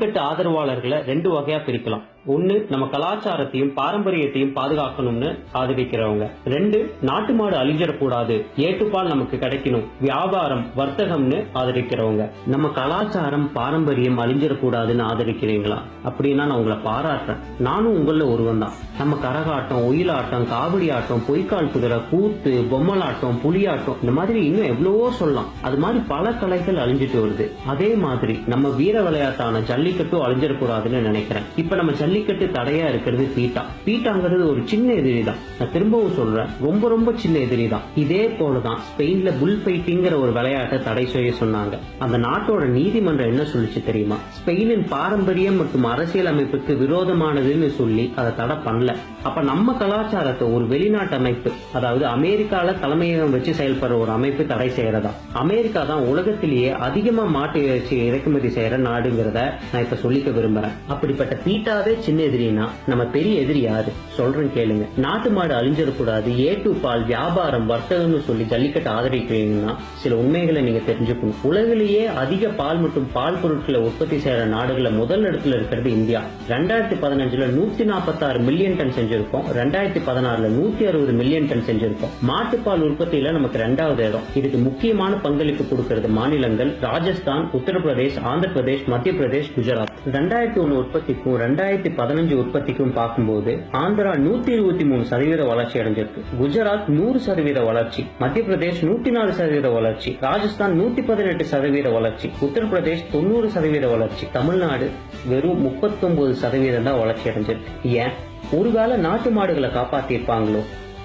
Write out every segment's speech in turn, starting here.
ஜல்லிக்கட்டு ஆதரவாளர்களை ரெண்டு வகையா பிரிக்கலாம். ஒண்ணு நம்ம கலாச்சாரத்தையும் பாரம்பரியத்தையும் பாதுகாக்கணும்னு ஆதரிக்கிறவங்க. ரெண்டு நாட்டு மாடு அழிஞ்சிடக்கூடாது. ஏட்டுப்பால் நமக்கு கிடைக்கணும். வியாபாரம் வர்த்தகம்னு ஆதரிக்கிறவங்க. நம்ம கலாச்சாரம் பாரம்பரியம் அழிஞ்சிடக்கூடாதுன்னு ஆதரிக்கிறீங்களா? அப்படின்னா நான் உங்களை பாராட்டுறேன். நானும் உங்கள ஒருவன் தான் நம்ம கரகாட்டம் ஒயிலாட்டம் காவடி ஆட்டம் பொய்க்கால் குதிரை கூத்து பொம்மலாட்டம் புலியாட்டம் இந்த மாதிரி இன்னும் எவ்வளவோ சொல்லலாம். அது மாதிரி பல கலைகள் அழிஞ்சிட்டு வருது. அதே மாதிரி நம்ம வீர விளையாட்டான ஜல்லிக்கட்டும் அழிஞ்சிடக்கூடாதுன்னு நினைக்கிறேன். இப்ப நம்ம ஜல்லிக்கட்டு தடையா இருக்கிறது பீட்டா. பீட்டாங்கிறது ஒரு சின்ன எதிரி தான். நான் திரும்பவும் சொல்றேன் ரொம்ப ரொம்ப சின்ன எதிரி தான். இதே போலதான் ஸ்பெயின்ல புல் ஃபைட்டிங்கிற ஒரு விளையாட்டை தடை செய்ய சொன்னாங்க. அந்த நாட்டோட நீதிமன்றம் என்ன சொல்லுச்சு தெரியுமா? ஸ்பெயினின் பாரம்பரியம் மற்றும் அரசியல் அமைப்புக்கு விரோதமானதுன்னு சொல்லி அதை தடை பண்ணல. அப்ப நம்ம கலாச்சாரத்தை ஒரு வெளிநாட்டு அமைப்பு அதாவது அமெரிக்கால தலைமையகம் வச்சு செயல்படுற ஒரு அமைப்பு தடை செய்யறதா? அமெரிக்கா தான் உலகத்திலேயே அதிகமா மாட்டு இறைச்சி இறக்குமதி செய்யற நாடுங்கிறத நான் இப்ப சொல்லிக்க விரும்புறேன். அப்படிப்பட்ட பீட்டாவே சின்ன எதிரினா நம்ம பெரிய எதிரி யாரு? சொல்றேன் கேளுங்க. நாட்டு மாடு அழிஞ்சிடக்கூடாது. ஏ டு பால் வியாபாரம் வர்த்தகம்னு சொல்லி ஜல்லிக்கட்டு ஆதரிக்கிறீங்கன்னா சில உண்மைகளை நீங்க தெரிஞ்சுக்கணும். உலகிலேயே அதிக பால் மற்றும் பால் பொருட்களை உற்பத்தி செய்யற நாடுகளை முதல் இடத்துல இருக்கிறது இந்தியா. ரெண்டாயிரத்தி பதினஞ்சுல நூத்தி நாற்பத்தாறு மில்லியன் டன் செஞ்சிருக்கோம். ரெண்டாயிரத்தி பதினாறுல நூத்தி அறுபது மில்லியன் டன் செஞ்சிருக்கோம். மாட்டுப்பால் உற்பத்தியில நமக்கு ரெண்டாவது இடம். இதுக்கு முக்கியமான பங்களிப்பு கொடுக்கிறது மாநிலங்கள். ராஜஸ்தான் உத்தரப்பிரதேஷ் ஆந்திர பிரதேஷ் மத்திய பிரதேஷ் குஜராத். ரெண்டாயிரத்தி ஒன்னு உற்பத்திக்கும் ரெண்டாயிரத்தி பதினஞ்சு உற்பத்திக்கும் பார்க்கும்போது ஆந்திரா நூத்தி இருபத்தி மூணு சதவீத வளர்ச்சி அடைஞ்சிருக்கு. குஜராத் நூறு சதவீத வளர்ச்சி. மத்திய பிரதேஷ் நூத்தி நாலு சதவீத வளர்ச்சி. ராஜஸ்தான் நூத்தி பதினெட்டு சதவீத வளர்ச்சி. உத்தரப்பிரதேஷ் தொண்ணூறு சதவீத வளர்ச்சி. தமிழ்நாடு வெறும் முப்பத்தொன்பது சதவீதம் தான் வளர்ச்சி அடைஞ்சிருக்கு. ஏன்? ஒருவேளை நாட்டு மாடுகளை காப்பாத்திருப்பாங்களோ?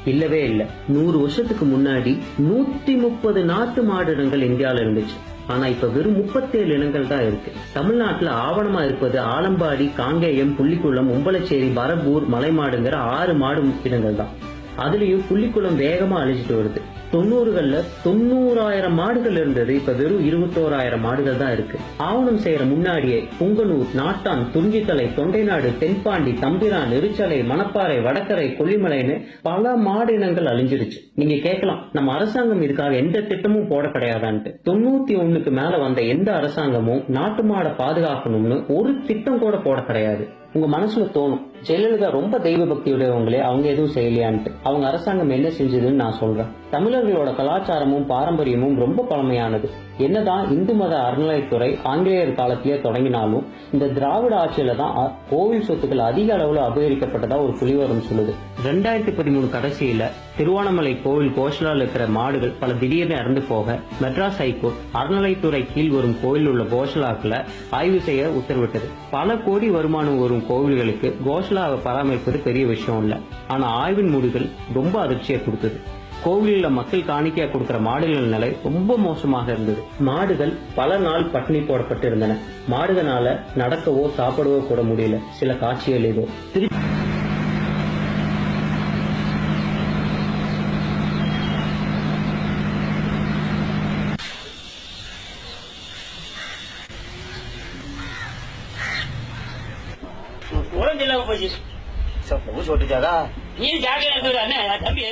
இல்லவே இல்ல. நூறு வருஷத்துக்கு முன்னாடி நூத்தி முப்பது நாட்டு மாடு இந்தியாவில் இந்தியால இருந்துச்சு. ஆனா இப்ப வெறும் முப்பத்தேழு இனங்கள் தான் இருக்கு. தமிழ்நாட்டுல ஆவணமா இருப்பது ஆலம்பாடி காங்கேயம் புள்ளிக்குளம் உம்பளச்சேரி பரப்பூர் மலைமாடுங்கிற ஆறு மாடு இனங்கள் தான் அதுலயும் புள்ளிக்குளம் வேகமா அழிச்சிட்டு வருது. தொண்ணூறுகள்ல தொண்ணூறாயிரம் மாடுகள் இருந்தது. இப்ப வெறும் இருபத்தோராயிரம் மாடுகள் தான் இருக்கு. ஆவணம் செய்யற முன்னாடியே புங்கனூர் நாட்டான் துங்கித்தலை தொண்டைநாடு தென்பாண்டி தம்பிரான் எரிச்சலை மணப்பாறை வடக்கரை கொல்லிமலைன்னு பல மாடு இனங்கள் அழிஞ்சிருச்சு நீங்க கேட்கலாம் நம்ம அரசாங்கம் இதுக்காக எந்த திட்டமும் போட கிடையாதான்ட்டு. தொண்ணூத்தி ஒண்ணுக்கு மேல வந்த எந்த அரசாங்கமும் நாட்டு மாடை பாதுகாக்கணும்னு ஒரு திட்டம் கூட போட கிடையாது. உங்க மனசுல தோணும் ஜெயலலிதா ரொம்ப தெய்வ பக்தி உடையவங்களே அவங்க எதுவும் செய்யலையான்ட்டு. அவங்க அரசாங்கம் என்ன செஞ்சதுன்னு நான் சொல்றேன். தமிழர்களோட கலாச்சாரமும் பாரம்பரியமும் ரொம்ப பழமையானது. என்னதான் இந்து மத அறநிலையத்துறை ஆங்கிலேயர் காலத்திலே தொடங்கினாலும் இந்த திராவிட ஆட்சியில தான் கோவில் சொத்துக்கள் அதிக அளவில் அபகரிக்கப்பட்டதா ஒரு புலிவரம் சொல்லுது. ரெண்டாயிரத்தி பதிமூணு கடைசியில திருவானமலை கோவில் கோஷலால் இருக்கிற மாடுகள் பல திடீர்னு இறந்து போக மெட்ராஸ் ஹைகோர்ட் அறநிலைத்துறை கீழ் வரும் கோவில் உள்ள கோஷலாக்களை ஆய்வு செய்ய உத்தரவிட்டது. பல கோடி வருமானம் வரும் கோவில்களுக்கு கோஷலாவை பராமரிப்பது பெரிய விஷயம் இல்ல. ஆனா ஆய்வின் முடிவுகள் ரொம்ப அதிர்ச்சியை கொடுத்தது. கோவிலில் மக்கள் காணிக்கையா கொடுக்கிற மாடுகள் நிலை ரொம்ப மோசமாக இருந்தது. மாடுகள் பல நாள் பட்டினி போடப்பட்டிருந்தன. மாடுகளால நடக்கவோ சாப்பிடவோ கூட முடியல. சில காட்சிகள் இதோ திரு உரம் சொல்லாம போச்சு. சொட்டு ஜாதா நீ ஜாக்கிரதை தம்பி